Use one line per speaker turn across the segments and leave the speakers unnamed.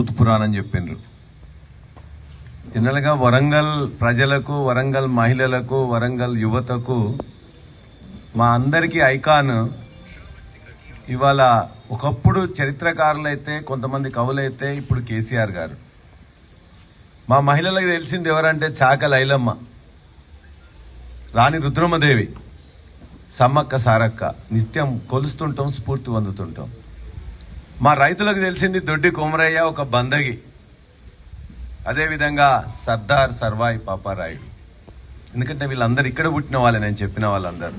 భూత పురాణం చెప్పిండ్రు. జనరల్గా వరంగల్ ప్రజలకు వరంగల్ మహిళలకు వరంగల్ యువతకు మా అందరికీ ఐకాన్ ఇవాళ ఒకప్పుడు చరిత్రకారులైతే కొంతమంది కవులైతే ఇప్పుడు కేసీఆర్ గారు. మా మహిళలకు తెలిసింది ఎవరంటే చాక లైలమ్మ రాణి రుద్రమదేవి సమ్మక్క సారక్క. నిత్యం కొలుస్తుంటాం స్ఫూర్తి పొందుతుంటాం. మా రైతులకు తెలిసింది దొడ్డి కొమరయ్య ఒక బందగి. అదేవిధంగా సర్దార్ సర్వాయి పాపారాయుడు. ఎందుకంటే వీళ్ళందరూ ఇక్కడ పుట్టిన వాళ్ళే నేను చెప్పిన వాళ్ళందరూ.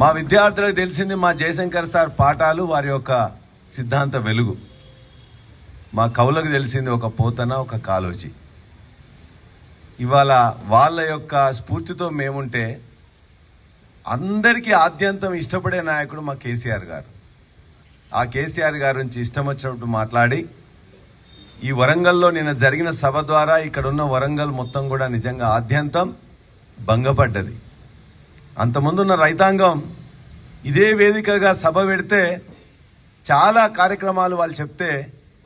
మా విద్యార్థులకు తెలిసింది మా జయశంకర్ సార్ పాఠాలు వారి యొక్క సిద్ధాంత వెలుగు. మా కవులకు తెలిసింది ఒక పోతన ఒక కాలోజీ. ఇవాళ వాళ్ళ యొక్క స్ఫూర్తితో మేముంటే అందరికీ ఆద్యంతం ఇష్టపడే నాయకుడు మా కేసీఆర్ గారు. ఆ కేసీఆర్ గారి నుంచి ఇష్టం వచ్చినప్పుడు మాట్లాడి ఈ వరంగల్లో నిన్న జరిగిన సభ ద్వారా ఇక్కడ ఉన్న వరంగల్ మొత్తం కూడా నిజంగా ఆద్యంతం భంగపడ్డది. అంతకుముందున్న రైతాంగం ఇదే వేదికగా సభ పెడితే చాలా కార్యక్రమాలు వాళ్ళు చెప్తే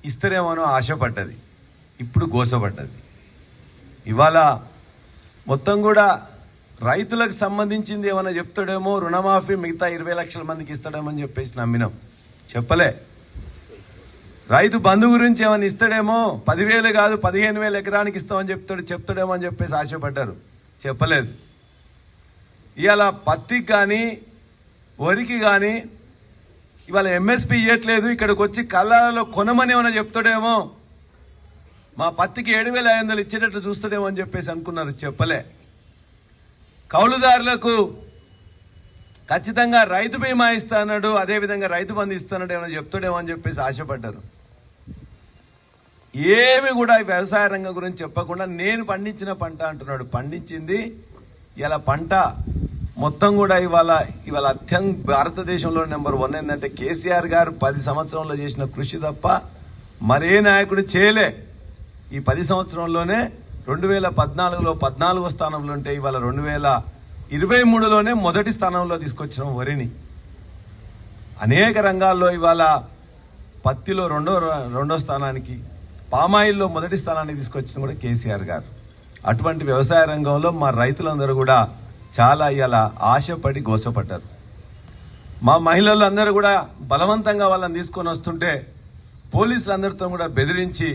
ఇస్తారేమోనో ఆశపడ్డది. ఇప్పుడు గోసపడ్డది ఇవాళ మొత్తం కూడా రైతులకు సంబంధించింది ఏమైనా చెప్తాడేమో రుణమాఫీ మిగతా ఇరవై లక్షల మందికి ఇస్తాడేమో అని చెప్పేసి నమ్మినాం. చెప్పలే. రైతు బంధు గురించి ఏమైనా ఇస్తాడేమో? పదివేలు కాదు పదిహేను వేలు ఎకరానికి ఇస్తామని చెప్తాడు చెప్తాడేమో అని చెప్పేసి ఆశపడ్డారు. చెప్పలేదు. ఇవాళ పత్తికి కానీ వరికి కానీ ఇవాళ ఎంఎస్పి ఇవ్వట్లేదు ఇక్కడికి వచ్చి కళ్ళాలలో కొనమని ఏమైనా చెప్తాడేమో? మా పత్తికి ఏడు వేల ఐదు వందలు ఇచ్చేటట్టు చూస్తాడేమో అని చెప్పేసి అనుకున్నారు చెప్పలే. కౌలుదారులకు ఖచ్చితంగా రైతు బీమా ఇస్తాడు అదేవిధంగా రైతు బంధు ఇస్తాడు ఏమైనా చెప్తాడేమో అని చెప్పేసి ఆశపడ్డారు. ఏమి కూడా వ్యవసాయ రంగం గురించి చెప్పకుండా నేను పండించిన పంట అంటున్నాడు. పండించింది ఇలా పంట మొత్తం కూడా ఇవాళ ఇవాళ అత్యంత భారతదేశంలో నెంబర్ వన్ ఏంటంటే కేసీఆర్ గారు పది సంవత్సరంలో చేసిన కృషి తప్ప మరే నాయకుడు చేయలే. ఈ పది సంవత్సరంలోనే రెండు వేల పద్నాలుగులో పద్నాలుగో స్థానంలో ఉంటే ఇవాళ రెండు వేల ఇరవై మూడులోనే మొదటి స్థానంలో తీసుకొచ్చిన వరిని. అనేక రంగాల్లో ఇవాళ పత్తిలో రెండో రెండో స్థానానికి పామాయిల్లో మొదటి స్థానానికి తీసుకొచ్చిన కూడా కేసీఆర్ గారు. అటువంటి వ్యవసాయ రంగంలో మా రైతులందరూ కూడా చాలా ఇవాళ ఆశపడి గోసపడ్డారు. మా మహిళలు అందరూ కూడా బలవంతంగా వాళ్ళని తీసుకొని వస్తుంటే పోలీసులందరితో కూడా బెదిరించి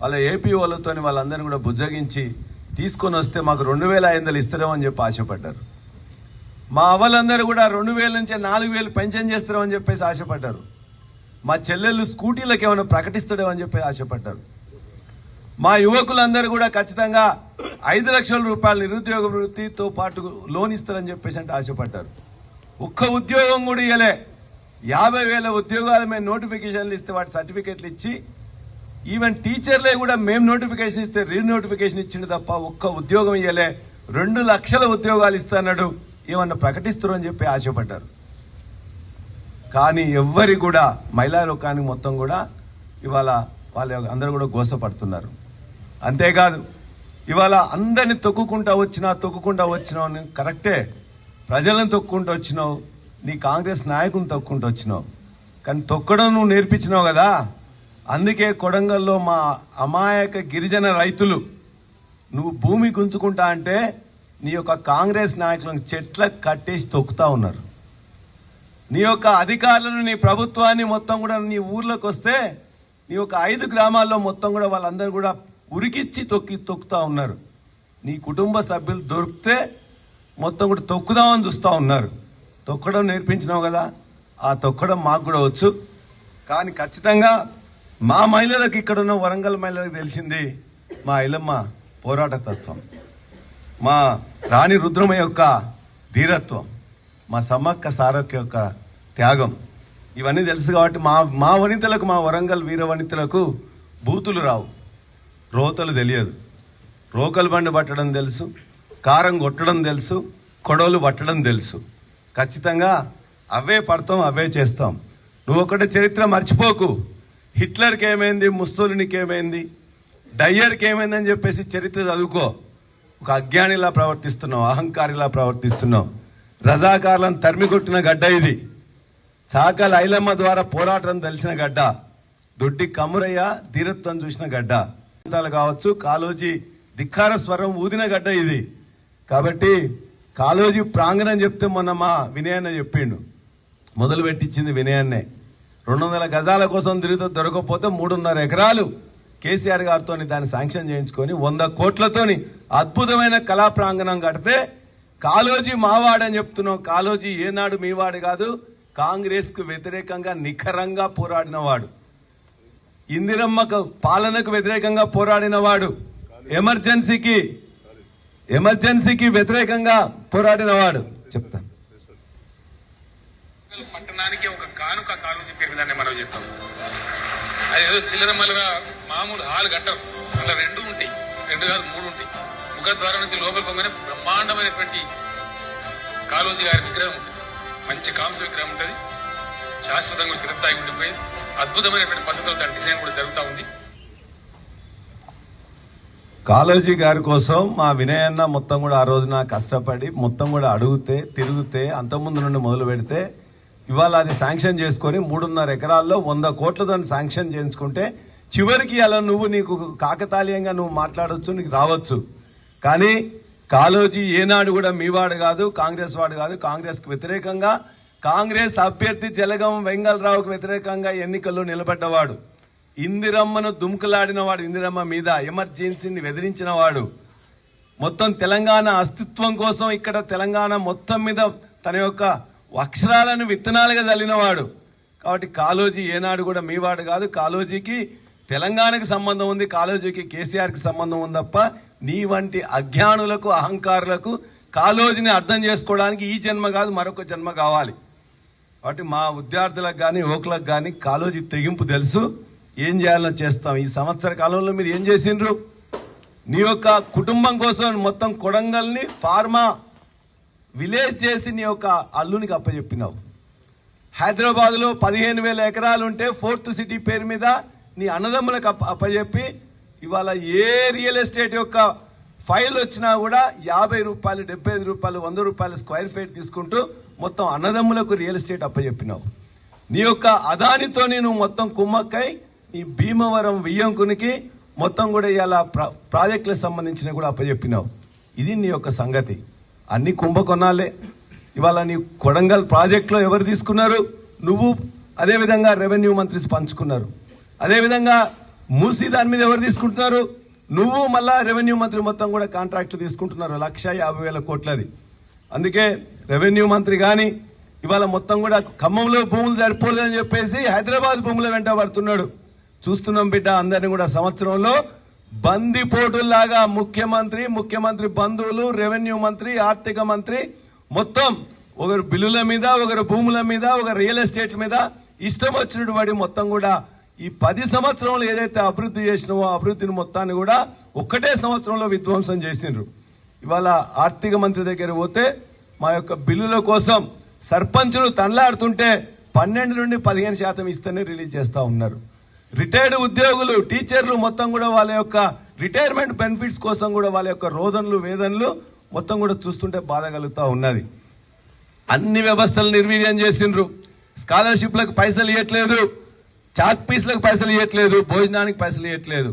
వాళ్ళ ఏపీ వాళ్ళతో వాళ్ళందరినీ కూడా బుజ్జగించి తీసుకొని వస్తే మాకు రెండు వేల ఐదు వందలు ఇస్తారేమని చెప్పి ఆశపడ్డారు. మా అవ్వలందరూ కూడా రెండు వేల నుంచి నాలుగు వేలు పెన్షన్ చేస్తారేమని చెప్పేసి ఆశపడ్డారు. మా చెల్లెళ్ళు స్కూటీలకు ఏమైనా ప్రకటిస్తాడేమని చెప్పి ఆశపడ్డారు. మా యువకులందరూ కూడా ఖచ్చితంగా ఐదు లక్షల రూపాయల నిరుద్యోగ వృత్తితో పాటు లోన్ ఇస్తారని చెప్పేసి అంటే ఆశపడ్డారు. ఒక్క ఉద్యోగం కూడా ఇవ్వలే యాభై వేల ఉద్యోగాలు మేము నోటిఫికేషన్లు ఇస్తే వాటి సర్టిఫికెట్లు ఇచ్చి ఈవెన్ టీచర్లే కూడా మేము నోటిఫికేషన్ ఇస్తే రీ నోటిఫికేషన్ ఇచ్చిండు తప్ప ఒక్క ఉద్యోగం ఇవ్వలే రెండు లక్షల ఉద్యోగాలు ఇస్తాడు ఏమన్నా ప్రకటిస్తారు చెప్పి ఆశపడ్డారు. కానీ ఎవ్వరి కూడా మహిళా లోకానికి మొత్తం కూడా ఇవాళ వాళ్ళ అందరూ కూడా గోసపడుతున్నారు. అంతేకాదు ఇవాళ అందరిని తొక్కుకుంటా వచ్చినా తొక్కుకుంటా వచ్చినావు అని కరెక్టే. ప్రజలను తొక్కుంటూ వచ్చినావు నీ కాంగ్రెస్ నాయకుని తొక్కుంటూ వచ్చినావు. కానీ తొక్కడం నువ్వు నేర్పించినావు కదా. అందుకే కొడంగల్లో మా అమాయక గిరిజన రైతులు నువ్వు భూమి గుంజుకుంటా అంటే నీ యొక్క కాంగ్రెస్ నాయకులను చెట్లకు కట్టేసి తొక్కుతా ఉన్నారు. నీ యొక్క అధికారులను నీ ప్రభుత్వాన్ని మొత్తం కూడా నీ ఊర్లోకి వస్తే నీ యొక్క ఐదు గ్రామాల్లో మొత్తం కూడా వాళ్ళందరూ కూడా ఉరికిచ్చి తొక్కి తొక్కుతా ఉన్నారు. నీ కుటుంబ సభ్యులు దొరికితే మొత్తం కూడా తొక్కుదామని చూస్తూ ఉన్నారు. తొక్కడం నేర్పించినావు కదా ఆ తొక్కడం మాకు కూడా వచ్చు. కానీ ఖచ్చితంగా మా మహిళలకు ఇక్కడ ఉన్న వరంగల్ మహిళలకు తెలిసింది మా ఇలమ్మ పోరాట తత్వం మా రాణి రుద్రమ యొక్క ధీరత్వం మా సమ్మక్క సారక్క యొక్క త్యాగం. ఇవన్నీ తెలుసు కాబట్టి మా మా వనితలకు మా వరంగల్ వీర వనితలకు బూతులు రావు. రోతలు తెలియదు. రోకలు బండి పట్టడం తెలుసు కారం కొట్టడం తెలుసు కొడవలు పట్టడం తెలుసు. ఖచ్చితంగా అవే పడతాం అవే చేస్తాం. నువ్వు ఒకటి చరిత్ర మర్చిపోకు. హిట్లర్కి ఏమైంది ముస్తోలినికి ఏమైంది డయ్యర్కి ఏమైందని చెప్పేసి చరిత్ర చదువుకో. ఒక అజ్ఞానిలా ప్రవర్తిస్తున్నావు అహంకారిలా ప్రవర్తిస్తున్నావు. రజాకారులను తరిమికొట్టిన గడ్డ ఇది. చాకల ఐలమ్మ ద్వారా పోరాటం తెలిసిన గడ్డ. దొడ్డి కమురయ్య ధీరత్వం చూసిన గడ్డ. కావచ్చు కాలోజీ ధిక్కార స్వరం ఊదిన గడ్డ ఇది. కాబట్టి కాలోజీ ప్రాంగణం చెప్తే మొన్న మా వినయన్న చెప్పిండు. మొదలు పెట్టించింది వినయన్నే. రెండు వందల గజాల కోసం తిరుగుతూ దొరకకపోతే మూడున్నర ఎకరాలు కేసీఆర్ గారితో దాన్ని శాంక్షన్ చేయించుకొని వంద కోట్లతోని అద్భుతమైన కళా ప్రాంగణం కడితే కాలోజీ మావాడని చెప్తున్నాం. కాలోజీ ఏనాడు మీవాడు కాదు కాంగ్రెస్కు వ్యతిరేకంగా నిఖరంగా పోరాడిన వాడు ఇందిరమ్మకు పాలనకు వ్యతిరేకంగా పోరాడిన వాడు ఎమర్జెన్సీకి ఎమర్జెన్సీకి వ్యతిరేకంగా పోరాడిన వాడు చెప్తాను.
పట్టణానికి ఒక కానుక కాలు పేరుదాన్ని మనం చేస్తాం. అది ఏదో చిల్లర మల్లగా మామూలు హాల్ కట్టరు. అలా రెండు ఉంటాయి. రెండు కాదు మూడు ఉంటాయి. ముఖద్వారం నుంచి లోపల పొంగనే బ్రహ్మాండమైనటువంటి కాళోజీ గారి విగ్రహం ఉంటుంది. మంచి కాంస విగ్రహం ఉంటుంది. శాశ్వతంగా చిరస్థాయి ఉండిపోయేది. అద్భుతమైనటువంటి పద్ధతిలో దాని డిజైన్ కూడా జరుగుతూ ఉంది.
కాళోజీ గారి కోసం మా వినయన్న మొత్తం కూడా ఆ రోజున కష్టపడి మొత్తం కూడా అడుగుతే తిరిగితే అంతకుముందు నుండి మొదలు పెడితే ఇవాళ అది శాంక్షన్ చేసుకొని మూడున్నర ఎకరాల్లో వంద కోట్లతో శాంక్షన్ చేయించుకుంటే చివరికి అలా నువ్వు నీకు కాకతాళీయంగా నువ్వు మాట్లాడవచ్చు నీకు రావచ్చు. కానీ కాలోజీ ఏనాడు కూడా మీవాడు కాదు కాంగ్రెస్ వాడు కాదు కాంగ్రెస్కి వ్యతిరేకంగా కాంగ్రెస్ అభ్యర్థి జలగం వెంగళరావుకు వ్యతిరేకంగా ఎన్నికల్లో నిలబడ్డవాడు. ఇందిరమ్మను దుమ్కులాడిన వాడు ఇందిరమ్మ మీద ఎమర్జెన్సీని బెదిరించిన వాడు. మొత్తం తెలంగాణ అస్తిత్వం కోసం ఇక్కడ తెలంగాణ మొత్తం మీద తన యొక్క అక్షరాలను విత్తనాలుగా చల్లినవాడు కాబట్టి కాలోజీ ఏనాడు కూడా మీవాడు కాదు కాలోజీకి తెలంగాణకు సంబంధం ఉంది కాలోజీకి కేసీఆర్కి సంబంధం ఉంది తప్ప నీ వంటి అజ్ఞానులకు అహంకారులకు కాలోజీని అర్థం చేసుకోవడానికి ఈ జన్మ కాదు మరొక జన్మ కావాలి. కాబట్టి మా విద్యార్థులకు కానీ యువకులకు కానీ కాలోజీ తెగింపు తెలుసు. ఏం చేయాలో చేస్తాం. ఈ సంవత్సర కాలంలో మీరు ఏం చేసిండ్రు? నీ యొక్క కుటుంబం కోసం మొత్తం కొడంగల్ని ఫార్మా విలేజ్ చేసి నీ యొక్క అల్లునికి అప్పచెప్పినావు. హైదరాబాద్లో పదిహేను వేల ఎకరాలు ఉంటే ఫోర్త్ సిటీ పేరు మీద నీ అన్నదమ్ములకు అప్ప అప్పచెప్పి ఇవాళ ఏ రియల్ ఎస్టేట్ యొక్క ఫైల్ వచ్చినా కూడా యాభై రూపాయలు డెబ్బై ఐదు రూపాయలు వంద రూపాయలు స్క్వేర్ ఫీట్ తీసుకుంటూ మొత్తం అన్నదమ్ములకు రియల్ ఎస్టేట్ అప్పచెప్పినావు. నీ యొక్క అదానితో నువ్వు మొత్తం కుమ్మక్కై నీ భీమవరం వియ్యంకునికి మొత్తం కూడా ఇలా ప్రాజెక్టులకు సంబంధించిన కూడా అప్పచెప్పినావు. ఇది నీ యొక్క సంగతి. అన్ని కుంభకొనాలే ఇవాళ నీ కొడంగల్ ప్రాజెక్టులో ఎవరు తీసుకున్నారు? నువ్వు. అదేవిధంగా రెవెన్యూ మంత్రి పంచుకున్నారు. అదేవిధంగా మూసీ దాని మీద ఎవరు తీసుకుంటున్నారు? నువ్వు మళ్ళా రెవెన్యూ మంత్రి మొత్తం కూడా కాంట్రాక్ట్లు తీసుకుంటున్నారు. లక్ష యాభై వేల కోట్లది. అందుకే రెవెన్యూ మంత్రి కానీ ఇవాళ మొత్తం కూడా ఖమ్మంలో భూములు సరిపోలేదని చెప్పేసి హైదరాబాద్ భూముల వెంట పడుతున్నాడు. చూస్తున్నాం బిడ్డ అందరిని కూడా సంవత్సరంలో బందిపోటులాగా ముఖ్యమంత్రి ముఖ్యమంత్రి బంధువులు రెవెన్యూ మంత్రి ఆర్థిక మంత్రి మొత్తం ఒకరు బిల్లుల మీద ఒకరు భూముల మీద ఒక రియల్ ఎస్టేట్ మీద ఇష్టం వచ్చినటువంటి వాడి మొత్తం కూడా ఈ పది సంవత్సరంలో ఏదైతే అభివృద్ధి చేసినవో అభివృద్ధిని మొత్తాన్ని కూడా ఒక్కటే సంవత్సరంలో విధ్వంసం చేసిండ్రు. ఇవాళ ఆర్థిక మంత్రి దగ్గర పోతే మా యొక్క బిల్లుల కోసం సర్పంచులు తనలాడుతుంటే పన్నెండు నుండి పదిహేను శాతం ఇస్తేనే రిలీజ్ చేస్తూ ఉన్నారు. రిటైర్డ్ ఉద్యోగులు టీచర్లు మొత్తం కూడా వాళ్ళ యొక్క రిటైర్మెంట్ బెనిఫిట్స్ కోసం కూడా వాళ్ళ యొక్క రోదనలు వేదనలు మొత్తం కూడా చూస్తుంటే బాధ కలుగుతూ ఉన్నది. అన్ని వ్యవస్థలు నిర్వీర్యం చేసిండ్రు. స్కాలర్షిప్లకు పైసలు ఇవ్వట్లేదు చాక్ పీస్లకు పైసలు ఇవ్వట్లేదు భోజనానికి పైసలు ఇవ్వట్లేదు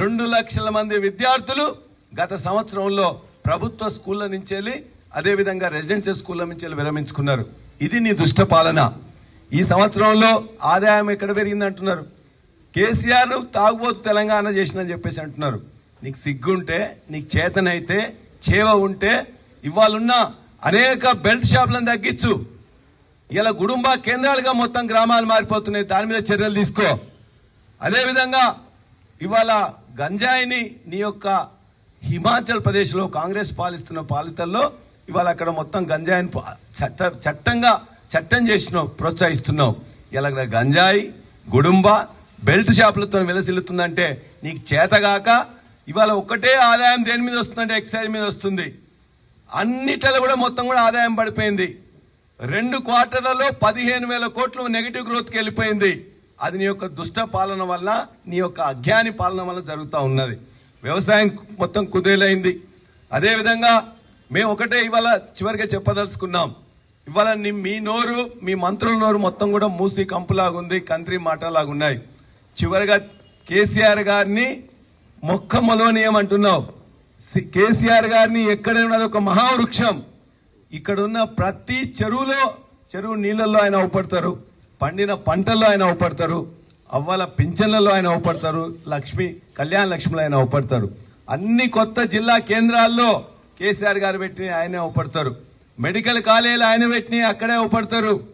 రెండు లక్షల మంది విద్యార్థులు గత సంవత్సరంలో ప్రభుత్వ స్కూళ్ళ నుంచి వెళ్ళి అదేవిధంగా రెసిడెన్షియల్ స్కూళ్ళ నుంచి వెళ్ళి విరమించుకున్నారు. ఇది నీ దుష్ట పాలన. ఈ సంవత్సరంలో ఆదాయం ఎక్కడ పెరిగింది అంటున్నారు కేసీఆర్ తాగుబోతు తెలంగాణ చేసినని చెప్పేసి అంటున్నారు. నీకు సిగ్గుంటే నీకు చేతనైతే చేవ ఉంటే ఇవాళున్న అనేక బెల్ట్ షాపులను తగ్గించు. ఇలా గుడుంబ కేంద్రాలుగా మొత్తం గ్రామాలు మారిపోతున్నాయి. దాని మీద చర్యలు తీసుకో. అదేవిధంగా ఇవాళ గంజాయిని నీ యొక్క హిమాచల్ ప్రదేశ్లో కాంగ్రెస్ పాలిస్తున్న పాలితల్లో ఇవాళ అక్కడ మొత్తం గంజాయిని చట్ట చట్టంగా చట్టం చేసినావు ప్రోత్సహిస్తున్నావు. ఇలా గంజాయి గుడుంబ బెల్ట్ షాపులతో వెలసిల్లుతుందంటే నీకు చేతగాక ఇవాళ ఒక్కటే ఆదాయం దేని మీద వస్తుందంటే ఎక్సైజ్ మీద వస్తుంది. అన్నిట్లో కూడా మొత్తం కూడా ఆదాయం పడిపోయింది. రెండు క్వార్టర్లలో పదిహేను వేల కోట్లు నెగిటివ్ గ్రోత్కి వెళ్ళిపోయింది. అది నీ యొక్క దుష్ట పాలన వల్ల నీ యొక్క అజ్ఞాని పాలన వల్ల జరుగుతూ ఉన్నది. వ్యవసాయం మొత్తం కుదేలైంది. అదేవిధంగా మేము ఒకటే ఇవాళ చివరిగా చెప్పదలుచుకున్నాం. ఇవాళ మీ నోరు మీ మంత్రుల నోరు మొత్తం కూడా మూసి కంపులాగుంది కంత్రి మాటలాగున్నాయి. చివరిగా కేసీఆర్ గారిని మొక్క మొలవనీయమంటున్నావు సి- కేసీఆర్ గారిని ఎక్కడ ఉన్నది? ఒక మహావృక్షం. ఇక్కడ ఉన్న ప్రతి చెరువులో చెరువు నీళ్ళల్లో ఆయన అవపడతారు. పండిన పంటల్లో ఆయన అవపడతారు. అవ్వల పింఛన్లలో ఆయన అవపడతారు. లక్ష్మి కళ్యాణ లక్ష్మిలో ఆయన అవపడతారు. అన్ని కొత్త జిల్లా కేంద్రాల్లో కేసీఆర్ గారు పెట్టి ఆయనే అవపడతారు. మెడికల్ కాలేజీలు ఆయన పెట్టిన అక్కడే అవపడతారు.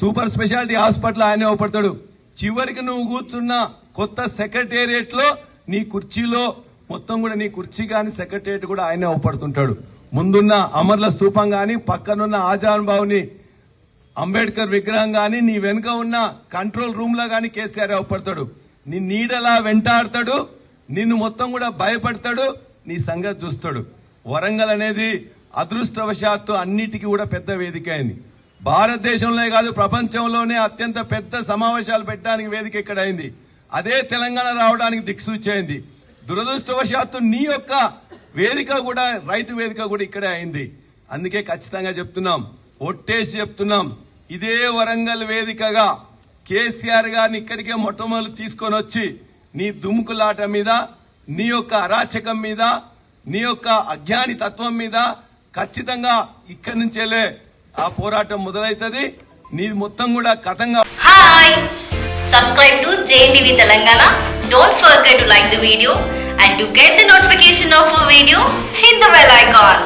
సూపర్ స్పెషాలిటీ హాస్పిటల్ ఆయనే అవపడతాడు. చివరికి నువ్వు కూర్చున్న కొత్త సెక్రటేరియట్లో నీ కుర్చీలో మొత్తం కూడా నీ కుర్చీ గాని సెక్రటేరియట్ కూడా ఆయనే ఒప్పడుతుంటాడు ముందున్న అమర్ల స్తూపం గాని పక్కనున్న ఆజాన్ బావుని అంబేద్కర్ విగ్రహం గాని నీ వెనుక ఉన్న కంట్రోల్ రూమ్లో గాని కేసీఆర్ అవపడతాడు. నీ నీడలా వెంటాడతాడు నిన్ను మొత్తం కూడా భయపడతాడు నీ సంగతి చూస్తాడు. వరంగల్ అనేది అదృష్టవశాత్తు అన్నిటికీ కూడా పెద్ద వేదిక అయింది. భారతదేశంలోనే కాదు ప్రపంచంలోనే అత్యంత పెద్ద సమావేశాలు పెట్టడానికి వేదిక ఇక్కడ అయింది అదే తెలంగాణ రావడానికి దిక్సూచి అయింది దురదృష్టవశాత్తు నీ యొక్క వేదిక కూడా రైతు వేదిక కూడా ఇక్కడే అయింది. అందుకే ఖచ్చితంగా చెప్తున్నాం ఒట్టేసి చెప్తున్నాం ఇదే వరంగల్ వేదికగా కేసీఆర్ గారిని ఇక్కడికే మొట్టమొదలు తీసుకొని వచ్చి నీ దుమ్ముకులాట మీద నీ యొక్క అరాచకం మీద నీ యొక్క అజ్ఞాని తత్వం మీద ఖచ్చితంగా ఇక్కడి నుంచేలే ఆ పోరాటం మొదలైతుంది. నీ మొత్తం కూడా కథంగా
hi subscribe to JNTV Telangana don't forget like video and to get of video hit the bell icon